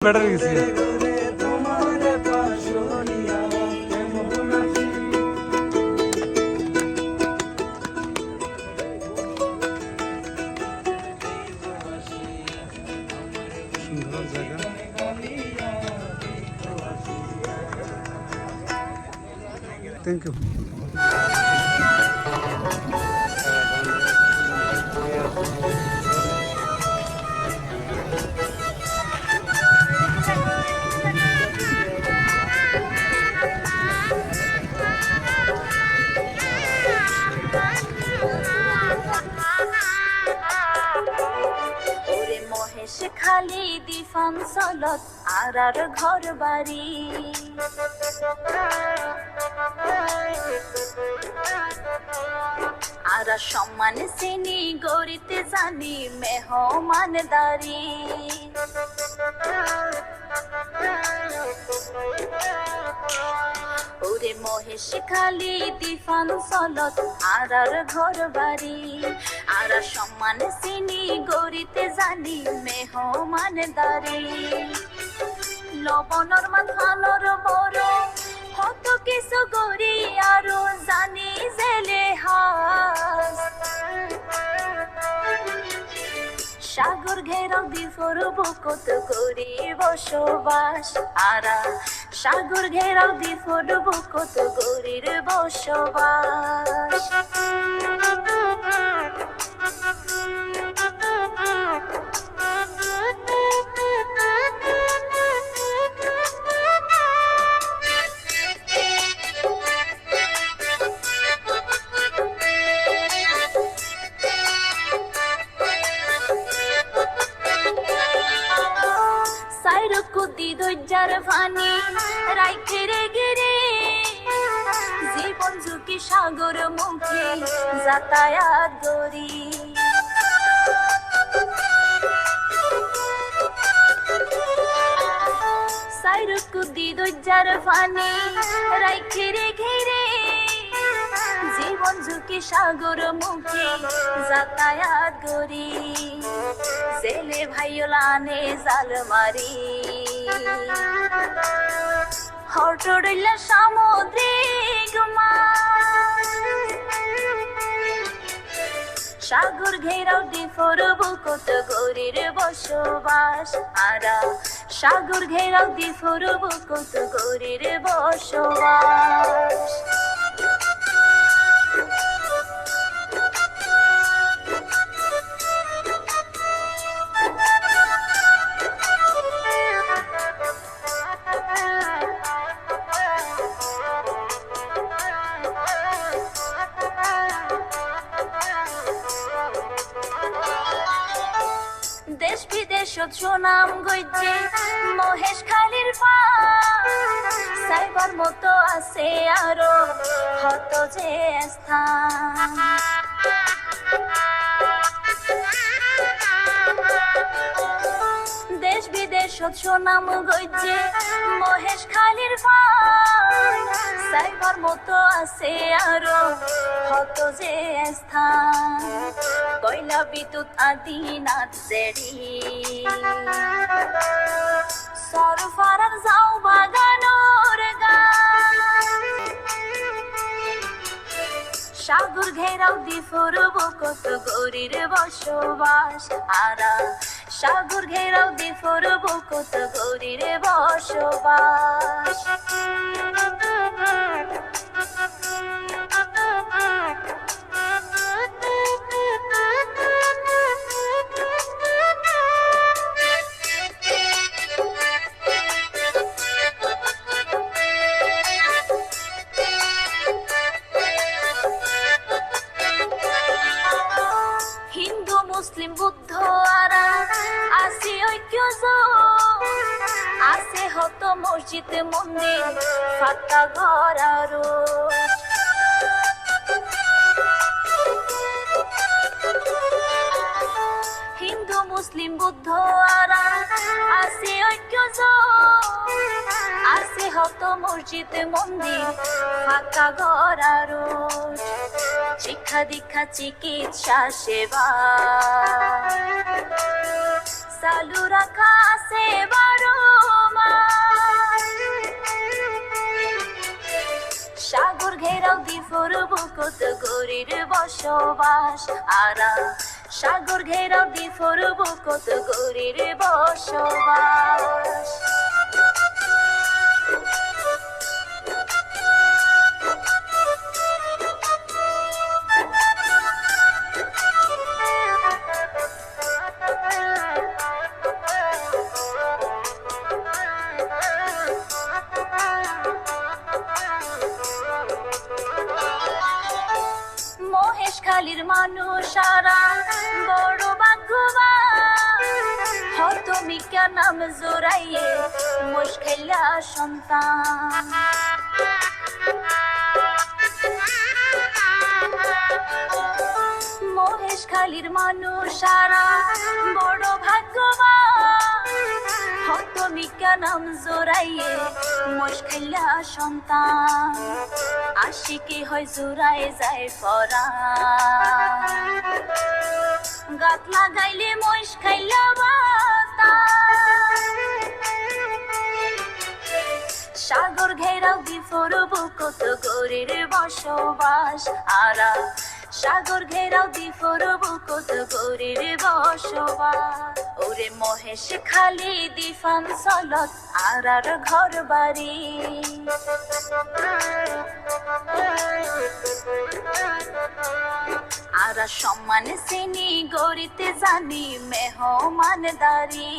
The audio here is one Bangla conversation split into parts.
ব্যাটারি গেছি সুন্দর জায়গা মহেশ খালি দিফান সলত আর আর ঘর বাড়ি। আর সম্মান শ্রেণি গড়িতে জানি মেহমান দারি। ওরে মহেশ খালি দিফান চলত আর আর ঘর বাড়ি। আর সম্মান চিনি, গড়িতে জানি মেহমান দারি। লবণর মাথানোর বড় হত কিছু গড়ি আরও জানি জেলে হাস। সাগর ঘেরাও বিফরব বুকত করি বসবাস আরা। সাগর ঘেরাও বিফরব বুকত গরির বসবাস। কুদি দজ্জার ফানি রাইখে রে গেরে জীবন ঝুঁকি সাগর মুখে যাতায়াত গরি কুদি দজ্জার ফানি রাইখে রে ঘেরে, জীবন ঝুঁকি সাগর মুখে যাতায়াত গরি জেলে ভাইওলানে জাল মারি। হটড়িলা সামুদ্রিক সাগর ঘেরাও দিফর বুকত গরির বসবাস আরা। সাগর ঘেরাও দিফর বুকত গরির বসবাস। সুনাম গইছে, মহেশ খালির পা। সাইবার মতো আছে আরও হত যে স্থান। দেশ বিদেশ সুনাম গইছে, মহেশ খালির পা। সাইবার মতো আছে আরও হত যে স্থান, কয়লা বিদ্যুৎ আদি নাচ জেডি সরফারার যাও বাগানোর গান। সাগর ঘেরাও দিফর কত গরির বসবাস আরা সাগর ঘেরাও দিফর কত গরির বসবাস। মসজিদ মন্দির ফাঁকা ঘর আরও হিন্দু, মুসলিম, বুদ্ধ আরা আছে ঐক্য। আছে হত মসজিদ, মন্দির, ফাঁকা ঘর আরও শিক্ষা দীক্ষা, চিকিৎসা, সেবা চালু রাখা আছে বুকত গরির বসবাস? আরা সাগর ঘেরাও দ্বীপর কত গরির বসবাস? মুশকিলা সন্তান। মহেশ খালির মানুষ সারা, বড় ভাগ্যবান। হত মিকা নাম জোরাইয়ে মুশকিলা সন্তান। আশিকে হয় জোড়ায় যায় পরা গাত লাগাইলে মহিষ খাইলা বাতাস। সাগর ঘেরাও বিফোর বুকত গরির বসবাস আরা। সাগর ঘেরাও দিফোর বুকত গরির বসবাস। ওরে মহেশ খালি দিফান চলত আরার ঘর বাড়ি। আরা সম্মান শ্রেণি গড়িতে জানি, মেহমান দারি।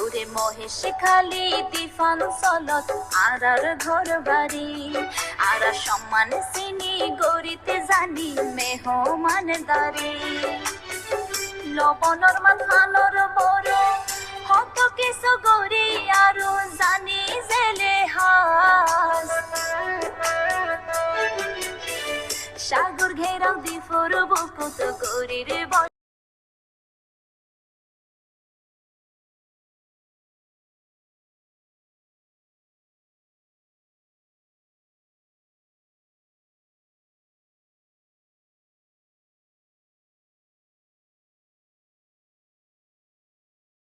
ওরে মহেশ খালি দিফান চলত আরার ঘর বাড়ি আরা সম্মান শ্রেণি গড়িতে জানি, মেহমান দারি। লবণর মাথানোর বড় হত কিছু গরি আরও জানি জেলে হাস। সাগর ঘেরাও দিফর বকুত গরির বস